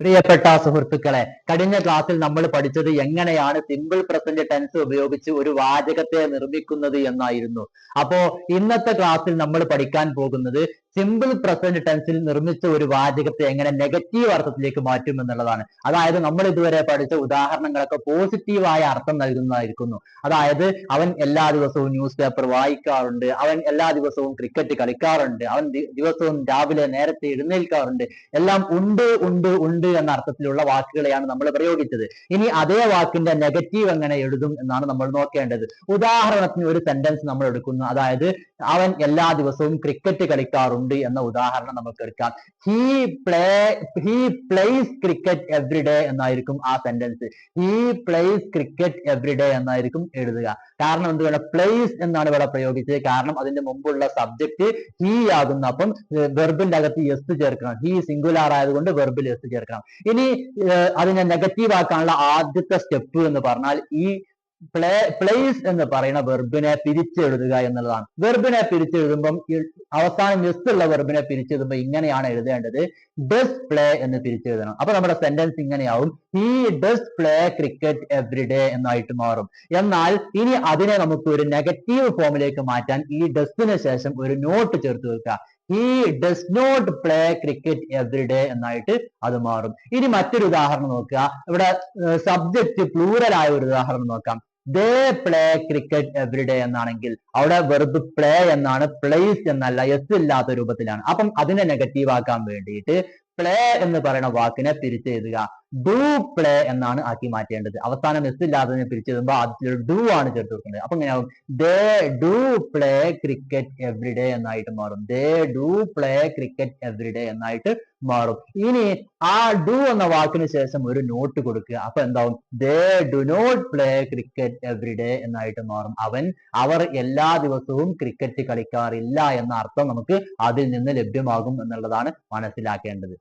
പ്രിയപ്പെട്ട സുഹൃത്തുക്കളെ കഴിഞ്ഞ ക്ലാസ്സിൽ നമ്മൾ പഠിച്ചത് എങ്ങനെയാണ് സിമ്പിൾ പ്രസന്റ് ടെൻസ് ഉപയോഗിച്ച് ഒരു വാചകത്തെ നിർമ്മിക്കുന്നത് എന്നായിരുന്നു. അപ്പോ ഇന്നത്തെ ക്ലാസ്സിൽ നമ്മൾ പഠിക്കാൻ പോകുന്നത് സിമ്പിൾ പ്രസന്റ് ടെൻസിൽ നിർമ്മിച്ച ഒരു വാചകത്തെ എങ്ങനെ നെഗറ്റീവ് അർത്ഥത്തിലേക്ക് മാറ്റും എന്നുള്ളതാണ്. അതായത് നമ്മൾ ഇതുവരെ പഠിച്ച ഉദാഹരണങ്ങളൊക്കെ പോസിറ്റീവായ അർത്ഥം നൽകുന്നതായിരിക്കുന്നു. അതായത് അവൻ എല്ലാ ദിവസവും ന്യൂസ് പേപ്പർ വായിക്കാറുണ്ട് അവൻ എല്ലാ ദിവസവും ക്രിക്കറ്റ് കളിക്കാറുണ്ട് അവൻ ദിവസവും രാവിലെ നേരത്തെ എഴുന്നേൽക്കാറുണ്ട്. എല്ലാം ഉണ്ട് ഉണ്ട് ഉണ്ട് എന്ന അർത്ഥത്തിലുള്ള വാക്കുകളെയാണ് നമ്മൾ പ്രയോഗിച്ചത്. ഇനി അതേ വാക്കിന്റെ നെഗറ്റീവ് എങ്ങനെ എഴുതും എന്നാണ് നമ്മൾ നോക്കേണ്ടത്. ഉദാഹരണത്തിന് ഒരു സെന്റൻസ് നമ്മൾ എടുക്കുന്നു. അതായത് അവൻ എല്ലാ ദിവസവും ക്രിക്കറ്റ് കളിക്കാറുണ്ട് എന്ന ഉദാഹരണം നമുക്ക് എടുക്കാം. He play he plays cricket every day എന്നായിരിക്കും ആ sentence he plays cricket every day എന്നായിരിക്കും എഴുതുക. കാരണം എന്ത് വേണം? പ്ലേസ് എന്നാണ് ഇവിടെ പ്രയോഗിച്ചത്. കാരണം അതിന്റെ മുമ്പുള്ള സബ്ജക്ട് ഹീ ആകുന്നു അപ്പം വെർബിന്റെ അകത്ത് എസ് ചേർക്കണം. ഹീ സിംഗുലാർ ആയതുകൊണ്ട് വെർബിൽ എസ് ചേർക്കണം. ഇനി അതിനെ നെഗറ്റീവ് ആക്കാനുള്ള ആദ്യത്തെ സ്റ്റെപ്പ് എന്ന് പറഞ്ഞാൽ ഈ പ്ലേ പ്ലേസ് എന്ന് പറയുന്ന വെർബിനെ പിരിച്ചെഴുതുക എന്നുള്ളതാണ്. വെർബിനെ പിരിച്ചെഴുതുമ്പം അവസാനം s ഉള്ള വെർബിനെ പിരിച്ചെഴുതുമ്പോൾ ഇങ്ങനെയാണ് എഴുതേണ്ടത്. ഡസ് പ്ലേ എന്ന് പിരിച്ചെഴുതണം. അപ്പൊ നമ്മുടെ sentence ഇങ്ങനെയാവും. Does play cricket every day എന്നായിട്ട് മാറും. എന്നാൽ ഇനി അതിനെ നമുക്ക് ഒരു നെഗറ്റീവ് ഫോമിലേക്ക് മാറ്റാൻ ഈ ഡസിന് ശേഷം ഒരു നോട്ട് ചേർത്ത് വെക്കുക. He does not play cricket every day എന്നായിട്ട് അത് മാറും. ഇനി മറ്റൊരു ഉദാഹരണം നോക്കുക. ഇവിടെ സബ്ജക്റ്റ് പ്ലൂറൽ ആയ ഒരു ഉദാഹരണം നോക്കാം. They play cricket every day എന്നാണെങ്കിൽ അവിടെ verb പ്ലേ എന്നാണ് പ്ലേസ് എന്നല്ല എസ് ഇല്ലാത്ത രൂപത്തിലാണ്. അപ്പം അതിനെ നെഗറ്റീവ് ആക്കാൻ വേണ്ടിയിട്ട് പ്ലേ എന്ന് പറയുന്ന വാക്കിനെ തിരിച്ചെഴുതുക. ഡു പ്ലേ എന്നാണ് ആക്കി മാറ്റേണ്ടത്. അവസാനം എസ് ഇല്ലാത്തതിനെ പിരിച്ചെഴുതുമ്പോൾ ആദ്യത്തിൽ ഡു ആണ് ചേർത്ത് വെക്കുന്നത് അപ്പൊ എങ്ങനെയാവും? They do play cricket day എന്നായിട്ട് മാറും. They do play cricket day എന്നായിട്ട് മാറും. ഇനി ആ ഡു എന്ന വാക്കിന് ശേഷം ഒരു നോട്ട് കൊടുക്കുക. അപ്പൊ എന്താവും? They do not play cricket day എന്നായിട്ട് മാറും. അവൻ അവർ എല്ലാ ദിവസവും ക്രിക്കറ്റ് കളിക്കാറില്ല എന്ന അർത്ഥം നമുക്ക് അതിൽ നിന്ന് ലഭ്യമാകും എന്നുള്ളതാണ് മനസ്സിലാക്കേണ്ടത്.